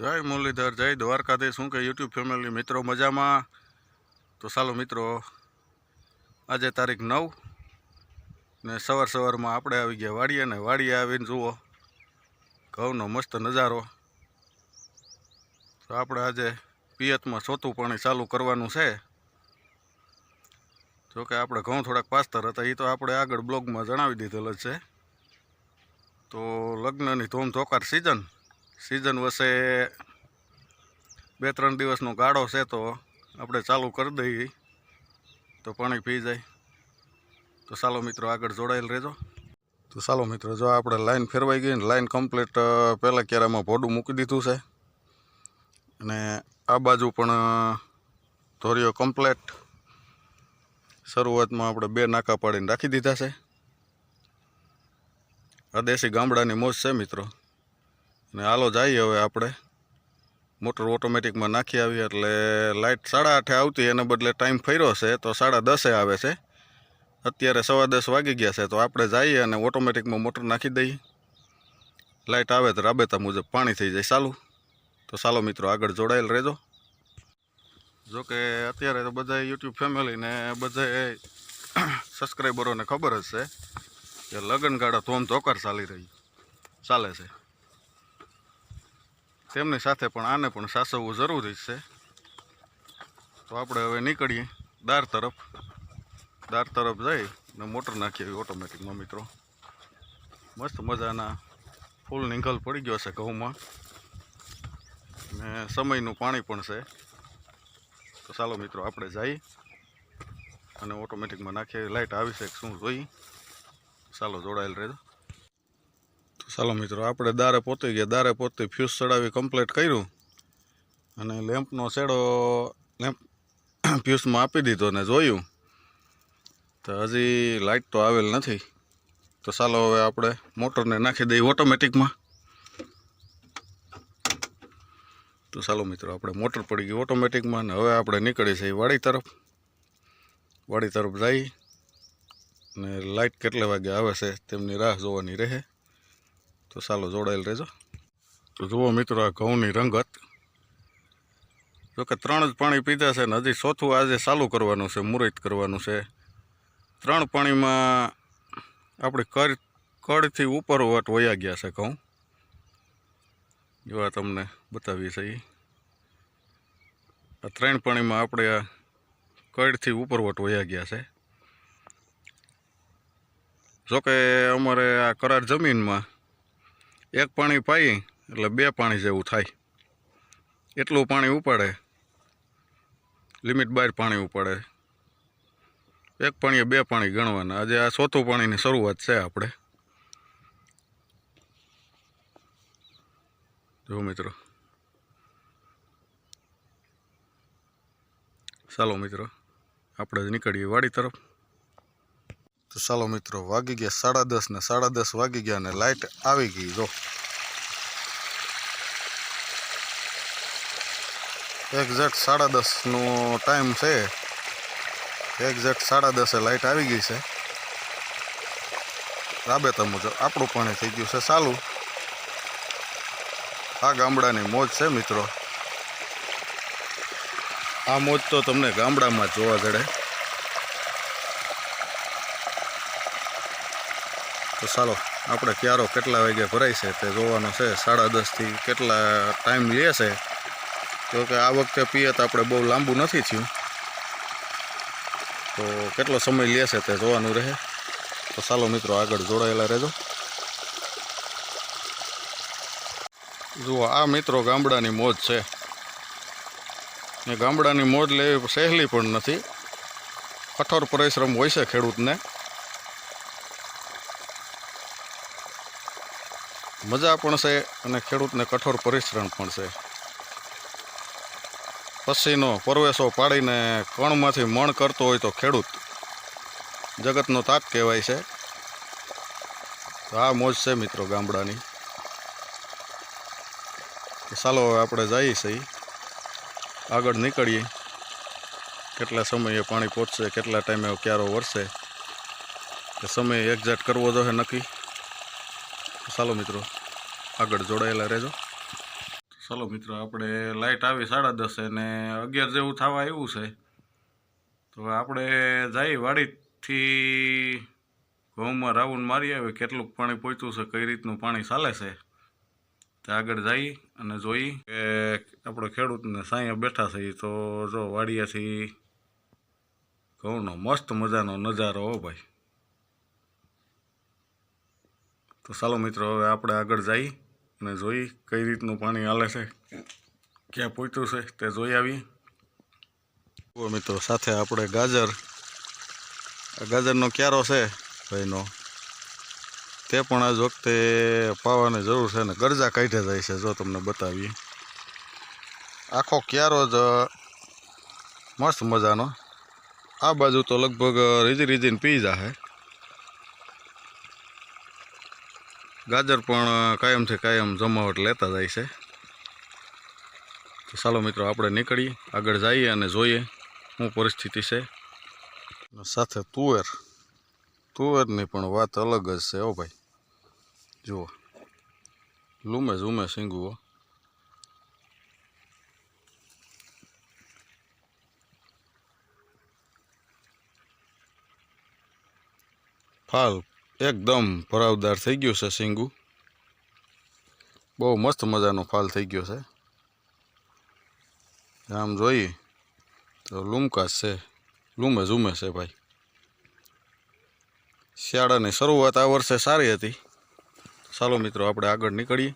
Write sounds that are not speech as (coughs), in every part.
જય મુરલીધર, જય દ્વારકાધીશ. શું કે યુટ્યુબ ફેમિલી મિત્રો મજામાં? તો ચાલો મિત્રો, આજે તારીખ નવ ને સવાર સવારમાં આપણે આવી ગયા વાડીએ ને વાડીએ આવીને જુઓ, ઘઉંનો મસ્ત નજારો. તો આપણે આજે પિયતમાં ચોથું પાણી ચાલુ કરવાનું છે. જોકે આપણે ઘઉં થોડાક પાસ્તર હતા એ તો આપણે આગળ બ્લોગમાં જણાવી દીધેલ છે. તો લગ્નની ધોમ ધોકાર સિઝન સિઝન વસે બે ત્રણ દિવસનો ગાળો છે તો આપણે ચાલુ કરી દઈએ. તો પાણી પી જાય. તો ચાલો મિત્રો આગળ જોડાયેલ રહેજો. તો ચાલો મિત્રો, જો આપણે લાઈન ફેરવાઈ ગઈ ને લાઈન કમ્પ્લીટ પહેલાં ક્યારામાં ભોડું મૂકી દીધું છે. અને આ બાજુ પણ ધોરીઓ કમ્પ્લેટ. શરૂઆતમાં આપણે બે નાકા પાડીને રાખી દીધા છે. આ દેશી ગામડાની મોજ છે મિત્રો. અને હાલો જઈએ હવે આપણે. મોટર ઓટોમેટિકમાં નાખી આવી એટલે લાઇટ સાડા આઠે આવતી એને બદલે ટાઈમ ફર્યો છે તો સાડા દસે આવે છે. અત્યારે સવા દસ વાગી ગયા છે તો આપણે જઈએ અને ઓટોમેટિકમાં મોટર નાખી દઈએ. લાઇટ આવે તો રાબેતા મુજબ પાણી થઈ જાય. ચાલુ. તો ચાલો મિત્રો આગળ જોડાયેલ રહેજો. જોકે અત્યારે તો બધા યુટ્યુબ ફેમિલીને બધા સબસ્ક્રાઈબરોને ખબર જ છે કે લગ્નગાળા ધોમ ધોકર ચાલી રહી. ચાલે છે. તેમની સાથે પણ આને પણ સાચવવું જરૂરી છે. તો આપણે હવે નીકળીએ દાર તરફ. દાર તરફ જઈ ને મોટર નાખી આવી ઓટોમેટિકમાં મિત્રો. મસ્ત મજાના ફૂલ નિંગલ પડી ગયો છે ઘઉંમાં. ને સમયનું પાણી પણ છે. તો ચાલો મિત્રો આપણે જઈએ અને ઓટોમેટિકમાં નાખીએ. લાઇટ આવી છે શું જોઈ ચાલો જોડાયેલ રહેજો. ચાલો મિત્રો, આપણે દારે પોતી ગયા, દારે પોતી ફ્યુઝ ચડાવી કમ્પ્લીટ કર્યું. અને લેમ્પનો શેડો લેમ્પ ફ્યુઝમાં (coughs) આપી દીધો ને જોયું. તો હજી લાઇટ તો આવેલ નથી. તો ચાલો હવે આપણે મોટરને નાખી દઈએ ઓટોમેટિકમાં તો ચાલો મિત્રો, આપણે મોટર પડી ગઈ ઓટોમેટિકમાં ને હવે આપણે નીકળી છીએ વાડી તરફ. વાડી તરફ જઈ ને લાઇટ કેટલા વાગે આવે છે તેમની રાહ જોવાની રહે. તો ચાલો જોડાયેલ રહેજો. તો જુઓ મિત્રો, આ ઘઉંની રંગત. જોકે ત્રણ જ પાણી પીધા છે ને હજી ચોથું આજે ચાલુ કરવાનું છે મુહૂર્ત કરવાનું છે. ત્રણ પાણીમાં આપણે કર કડથી ઉપર વટ વયા ગયા છે ઘઉં. જોવા તમને બતાવીએ છીએ. આ ત્રણ પાણીમાં આપણે આ કડથી ઉપરવટ વયા ગયા છે. જોકે અમારે આ કરાર જમીનમાં એક પાણી પાઈ એટલે બે પાણી જેવું થાય. એટલું પાણી ઉપાડે. લિમિટ બાર પાણી ઉપાડે. એક પાણીએ બે પાણી ગણવાના. આજે આ ચોથું પાણીની શરૂઆત છે આપણે. જો મિત્રો. ચાલો મિત્રો, આપણે જ નીકળીએ વાડી તરફ. તો ચાલો મિત્રો, વાગી ગયા સાડા દસ ને સાડા દસ વાગી ગયા ને લાઇટ આવી ગઈ. જો. એક્ઝેક્ટ સાડા દસનો ટાઈમ છે. એક્ઝેક્ટ સાડા દસે લાઇટ આવી ગઈ છે. રાબેતા મુજબ આપણું પાણી થઈ ગયું છે ચાલુ. આ ગામડાની મોજ છે મિત્રો. આ મોજ તો તમને ગામડામાં જોવા જડે તો ચાલો આપણે ક્યારો કેટલા વાગે ભરાય છે તે જોવાનો છે. સાડા દસથી કેટલા ટાઈમ લે છે? તો કે આ વખતે પિયત આપણે બહુ લાંબુ નથી થયું. તો કેટલો સમય લે છે તે જોવાનું રહે. તો ચાલો મિત્રો, આગળ જોડાયેલા રહેજો. જુઓ, આ મિત્રો ગામડાની મોજ છે. ને ગામડાની મોજ લેવી સહેલી પણ નથી. કઠોર પરિશ્રમ હોય છે ખેડૂતને. મજા પણ છે અને ખેડૂતને કઠોર પરિશ્રમ પણ છે. પસીનો પરવેશો પાડીને કણમાંથી મણ કરતો હોય તો ખેડૂત જગતનો તાત કહેવાય છે. આ મોજ છે મિત્રો ગામડાની. ચાલો હવે આપણે જઈએ છીએ. આગળ નીકળીએ. કેટલા સમયે પાણી પહોંચશે, કેટલા ટાઈમે ક્યારો વરસે. કે સમય એક્ઝેક્ટ કરવો જોઈએ નક્કી. ચાલો મિત્રો. આગળ જોડાયેલા રહેજો. ચાલો મિત્રો, આપણે લાઇટ આવી સાડા દસે ને અગિયાર જેવું થવા આવ્યું છે. તો આપણે જઈ વાડીથી ઘઉંમાં રાઉન્ડ મારી આવે કેટલું પાણી પહોંચ્યું છે, કઈ રીતનું પાણી ચાલે છે. તે આગળ જઈ અને જોઈ કે આપણે ખેડૂતને સાંયા બેઠા છે. તો જો વાડિયાથી ઘઉંનો મસ્ત મજાનો નજારો હો ભાઈ. તો ચાલો મિત્રો, હવે આપણે આગળ જઈ અને જોઈ કઈ રીતનું પાણી હાલે છે, ક્યાં પહોંચ્યું છે તે જોઈ આવી. મિત્રો, સાથે આપણે ગાજર ગાજરનો ક્યારો છે ભાઈનો, તે પણ આજ વખતે પાવાની જરૂર છે ને ગરજા કાઢે જાય છે, જો તમને બતાવીએ. આખો ક્યારો જ મસ્ત મજાનો. આ બાજુ તો લગભગ રીજી રીજીને પી જાહે. ગાજર પણ કાયમથી કાયમ જમાવટ લેતા જાય છે. તો ચાલો મિત્રો, આપણે નીકળીએ, આગળ જઈએ અને જોઈએ શું પરિસ્થિતિ છે. સાથે તુવેર, તુવેરની પણ વાત અલગ જ છે હો ભાઈ. જુઓ, લૂમે ઝૂમે સિંગુઓ ફાલ એકદમ ભરાવદાર થઈ ગયું છે સિંગુ. બહુ મસ્ત મજાનો ફાલ થઈ ગયો છે. આમ જોઈએ તો લૂમકાશ છે. લૂમે ઝૂમે છે ભાઈ. શિયાળાની શરૂઆત આ વર્ષે સારી હતી. ચાલો મિત્રો, આપણે આગળ નીકળીએ.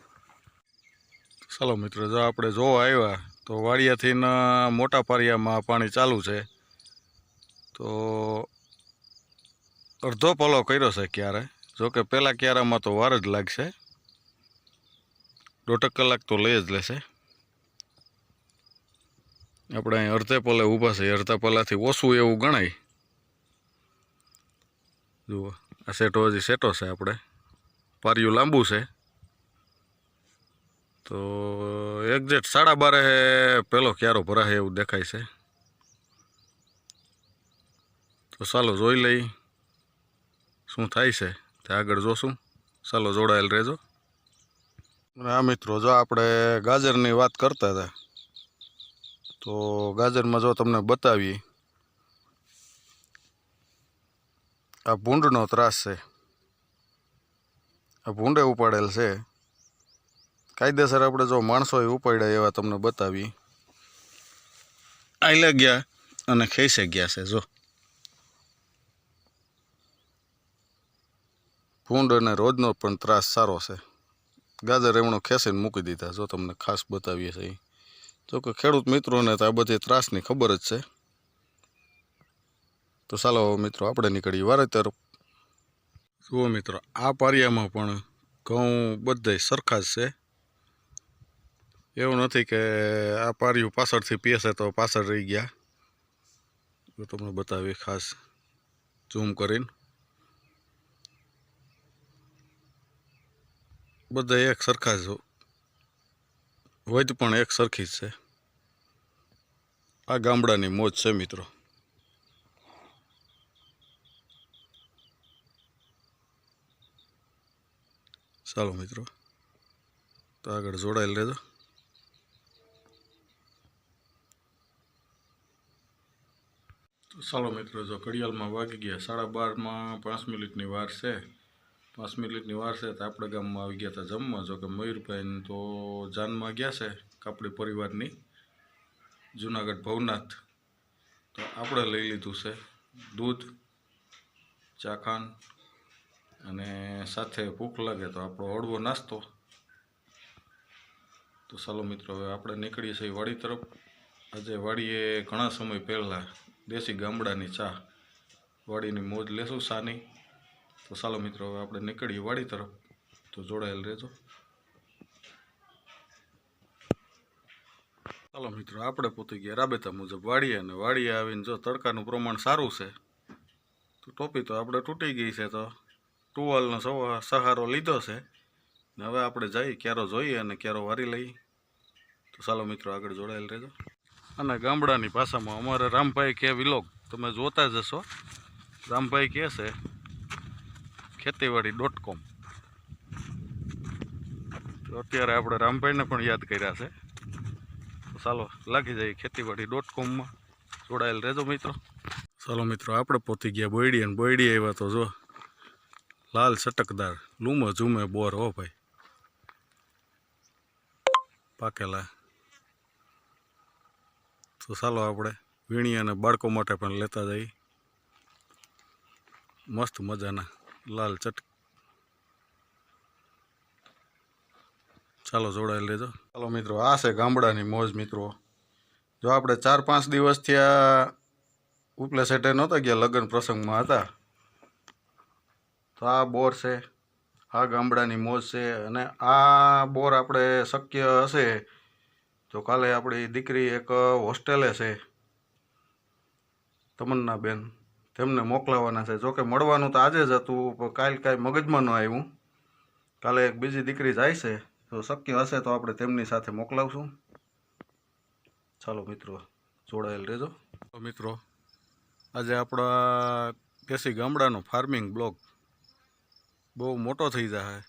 ચાલો મિત્રો, જો આપણે જોવા આવ્યા તો વાડિયાથી મોટા પારિયામાં પાણી ચાલુ છે. તો અડધો પલો કર્યો છે ક્યારે? જોકે પહેલાં ક્યારામાં તો વાર જ લાગશે. દોઢક કલાક તો લઈ જ લેશે. આપણે અહીં અડધે પલે ઊભા છે અડધા પલાથી ઓછું એવું ગણાય. જુઓ, આ સેટો હજી સેટો છે આપણે. પારિયું લાંબુ છે. તો એક્ઝેક્ટ સાડા બારે પેલો ક્યારો ભરાય એવું દેખાય છે. તો ચાલો જોઈ લઈ. શું થાય છે? તે આગળ જોશું. ચાલો જોડાયેલ રહેજો. અને આ મિત્રો, જો આપણે ગાજરની વાત કરતા હતા, તો ગાજરમાં જો તમને બતાવીએ, આ ભૂંડનો ત્રાસ છે. આ ભૂંડે ઉપાડેલ છે. કાયદેસર આપણે જો માણસોએ ઉપાડ્યા એવા તમને બતાવી આઈલે ગયા અને ખેસે ગયા છે, જો. ભૂંડ અને રોજનો પણ ત્રાસ સારો છે. ગાજર રેવણો ખેંચીને મૂકી દીધા, જો તમને ખાસ બતાવીએ છીએ. જો કે ખેડૂત મિત્રોને તો આ બધી ત્રાસની ખબર જ છે. તો ચાલો મિત્રો આપણે નીકળીએ વારે તરફ. જુઓ મિત્રો, આ પારિયામાં પણ ઘઉં બધે સરખા જ છે. એવું નથી કે આ પારિયું પાછળથી પીએસે તો પાછળ રહી ગયા. તમને બતાવી ખાસ, ઝૂમ કરીને. બધા એક સરખા જ વધ પણ એક સરખી જ છે. આ ગામડાની મોજ છે મિત્રો. ચાલો મિત્રો, તો આગળ જોડાયેલ રહેજો તો ચાલો મિત્રો, જો ઘડિયાળમાં વાગી ગયા સાડા બારમાં પાંચ મિનિટની વાર છે. પાંચ મિનિટની વાર છે તો આપણે ગામમાં આવી ગયા હતા જમવા. જો કે મયુરભાઈ તો જાનમાં ગયા છે કાપડી પરિવારની. જુનાગઢ ભવનાથ. તો આપણે લઈ લીધું છે દૂધ ચાખાન અને સાથે ભૂખ લાગે તો આપણો હળવો નાસ્તો. તો ચાલો મિત્રો, હવે આપણે નીકળીએ છીએ વાડી તરફ. આજે વાડીએ ઘણા સમય પહેલાં દેશી ગામડાની ચા વાડીની મોજ લેશું સાની. તો ચાલો મિત્રો, હવે આપણે નીકળીએ વાડી તરફ. તો જોડાયેલ રહેજો. ચાલો મિત્રો, આપણે પોતે ગયા રાબેતા મુજબ વાડીએ અને વાડીએ આવીને જો તડકાનું પ્રમાણ સારું છે, તો ટોપી તો આપણે તૂટી ગઈ છે તો ટુવાલનો સહારો લીધો છે. ને હવે આપણે જઈએ, ક્યારો જોઈએ અને ક્યારો વારી લઈએ. તો ચાલો મિત્રો, આગળ જોડાયેલ રહેજો. અને ગામડાની ભાષામાં અમારે રામભાઈ કે વિલોગ. તમે જોતા જ હશો. રામભાઈ કહે છે ખેતીવાડી ડોટ કોમ તો અત્યારે આપણે રામભાઈને પણ યાદ કર્યા છે. ચાલો, લાગી જાય ખેતીવાડી ડોટ કોમમાં જોડાયેલ રહેજો મિત્રો. ચાલો મિત્રો, આપણે પોતી ગયા બોયડી અને બોયડી આવ્યા તો જો, લાલ સટકદાર લૂમો ઝૂમે બોર હો ભાઈ. પાકેલા. તો ચાલો આપણે વીણી અને બાળકો માટે પણ લેતા જઈએ. મસ્ત મજાના. લાલ ચટ. ચાલો જોડાયેલ રહેજો. ચાલો મિત્રો, આ છે ગામડાની મોજ મિત્રો. જો આપણે ચાર પાંચ દિવસથી આ ઉપલે સેટે નહોતા ગયા લગ્ન પ્રસંગમાં હતા, તો આ બોર છે, આ ગામડાની મોજ છે અને આ બોર આપણે શક્ય હશે તો કાલે આપણી દીકરી એક હોસ્ટેલે છે. તમન્ના બેન તેમને મોકલાવાના છે. જોકે મળવાનું તો આજે જ હતું, પણ કાલ કાંઈ મગજમાં ન આવ્યું. કાલે એક બીજી દીકરી જાય છે. તો શક્ય હશે તો આપણે તેમની સાથે મોકલાવશું. ચાલો મિત્રો, જોડાયેલ રહેજો. તો મિત્રો, આજે આપણા દેશી ગામડાનો ફાર્મિંગ બ્લોગ બહુ મોટો થઈ જાય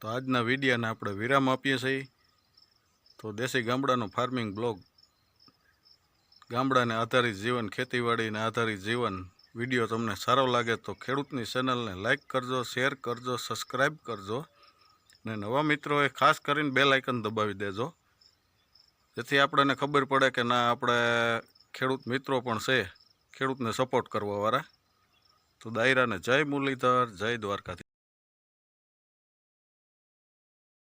તો આજના વિડીયાને આપણે વિરામ આપીએ છીએ. તો દેશી ગામડાનો ફાર્મિંગ બ્લોગ ગામડાને આધારિત જીવન, ખેતીવાડીને આધારિત જીવન વીડિયો તમને સારો લાગે તો ખેડૂતની ચેનલને લાઇક કરજો, શેર કરજો સબસ્ક્રાઈબ કરજો ને નવા મિત્રોએ ખાસ કરીને બે લાઇકન દબાવી દેજો. જેથી આપણને ખબર પડે કે ના, આપણે ખેડૂત મિત્રો પણ છે, ખેડૂતને સપોર્ટ કરવાવાળા. તો દાયરાને જય મુરલીધર, જય દ્વારકાથી